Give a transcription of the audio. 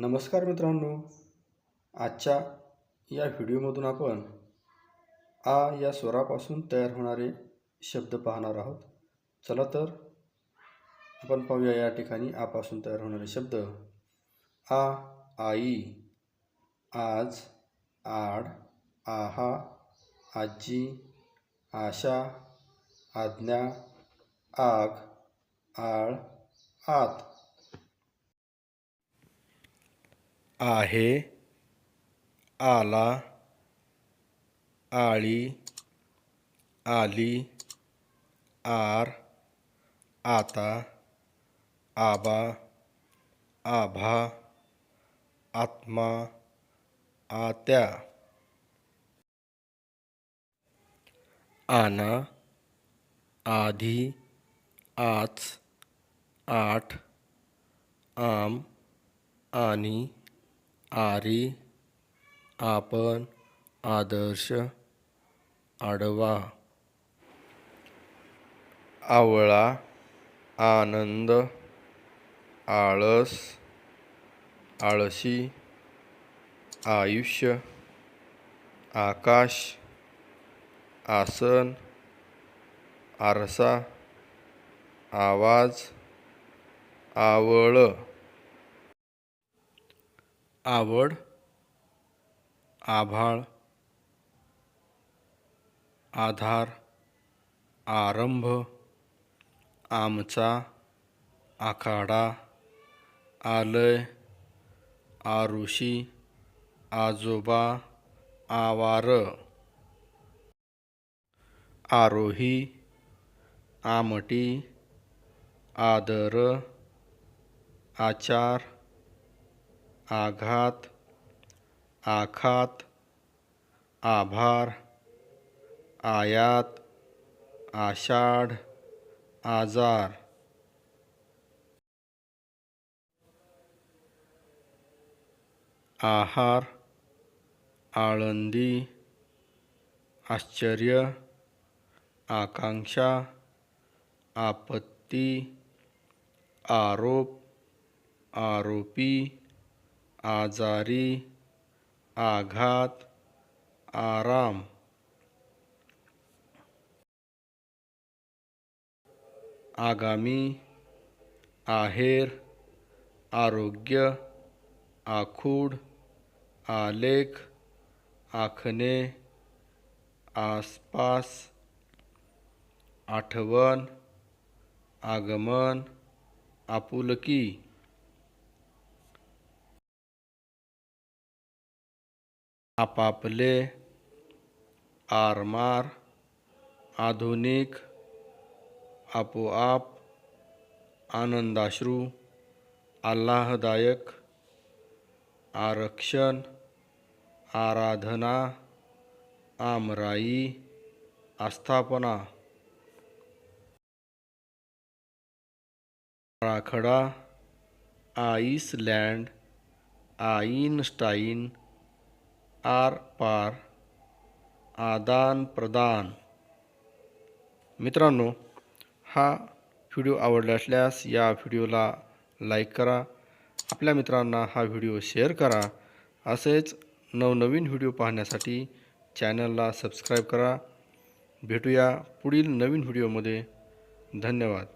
नमस्कार मित्रांनो. आजच्या या व्हिडिओमधून आपण आ या स्वरापासून तयार होणारे शब्द पाहणार आहोत. चला तर आपण पाहूया या ठिकाणी आपासून तयार होणारे शब्द. आ आई आज आड आहा आजी आशा आज्ञा आग आळ आत. आहे. आला. आळी. आली. आर. आता. आबा. आभा. आत्मा. आत्या. आना. आधी. आच. आठ. आम. आणि आरी आपण आदर्श आडवा. आवळा आनंद आळस आळशी आयुष्य आकाश आसन आरसा आवाज आवळ. आवड आभाळ आधार आरंभ आमचा आखाडा आलय आरुषी आजोबा आवार आरोही आमटी आदर आचार आघात आखात आभार आयात आषाढ आजार. आहार आळंदी आश्चर्य आकांक्षा आपत्ती आरोप आरोपी. आजारी आघात आराम. आगामी आहेर आरोग्य आखूड आलेख आखणे आसपास आठवण आगमन आपुलकी. आपापले आरमार आधुनिक आपोआप आनंदाश्रू आल्हादायक आरक्षण आराधना आमराई आस्थापना राखडा आईसलँड आईनस्टाईन आर पार आदान प्रदान. मित्रांनो हा व्हिडिओ आवडला असल्यास या व्हिडिओला लाईक करा. आपल्या मित्रांना हा व्हिडिओ शेअर करा. असेच नवनवीन व्हिडिओ पाहण्यासाठी चॅनलला सबस्क्राईब करा. भेटूया पुढील नवीन व्हिडिओमध्ये. धन्यवाद.